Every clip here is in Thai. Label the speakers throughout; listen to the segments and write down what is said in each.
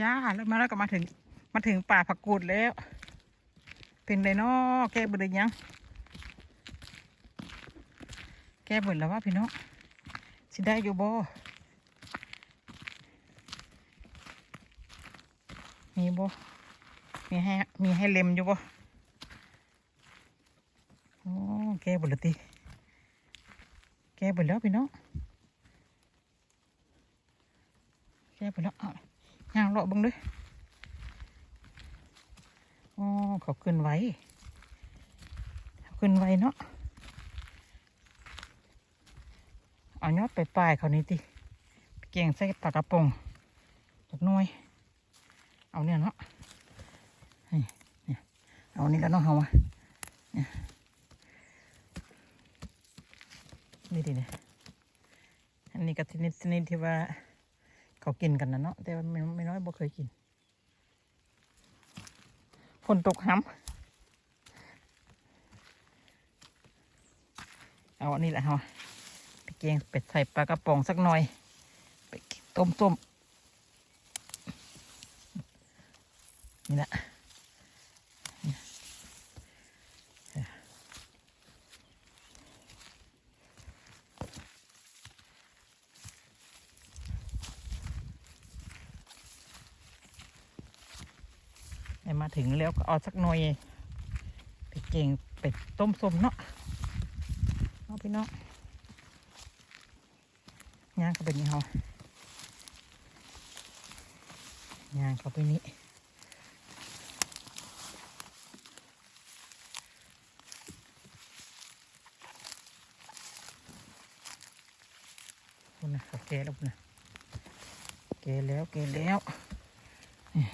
Speaker 1: จ้าแล้วมาแล้วก็มาถึง มาถึงป่าผักกูดแล้ว เป็นไรนาะแก้เบื่อยัง แก้เบื่อแล้วว่าพี่น้องสิได้อยู่บ่มีบ่มีให้มีให้เล็มอยู่บ่โอ้แก้เบื่อแล้วติแก้เบื่อแล้วพี่น้องแก้เบื่อแล้ว ย่างเลาะบังด้วยโอ้เขาขึ้นไว้เขาขึ้นไว้เนาะเอายอดไปปลายเขานี่ติเก่งใส่ปากกระปงจากน่วยเอาเนี่ยเนาะเนี่ยเอานี่แล้วเนาะเฮาอะเนี่ยนี่ดิเนี่ยอันนี้ก็ชนิดชนิดที่ว่า เขากินกันนะเนาะแต่ไม่ไม่น้อยบ่เคยกินฝนตกห้ำเอาอันนี้แหละเฮาไปเกงเป็ดใส่ปลากระป๋องสักหน่อย ไปต้มส้มนี่แหละ มาถึงแล้วก็เอาสักหน่อยไปแกงเป็ดต้มส้มเนาะเอาพี่น้องย่างเข้าไปนี่เขาย่างเข้าไปนี้คุณนะเขาแก่แล้วคุณนะแก่แล้วแก่แล้วนี่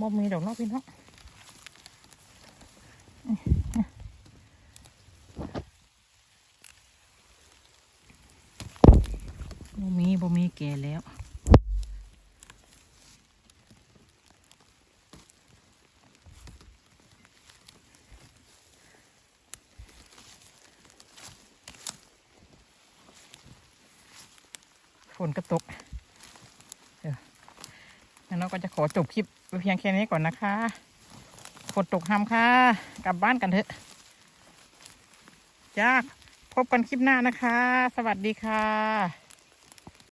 Speaker 1: บ่มีดอกเนาะพี่น้องบ่มีบ่มีแก่แล้วฝนก็ตกเดี๋ยวงั้นเราก็จะขอจบคลิป เพียงแค่นี้ก่อนนะคะฝนตกห้ามค่ะ กลับบ้านกันเถอะจ้าพบกันคลิปหน้านะคะ สวัสดีค่ะ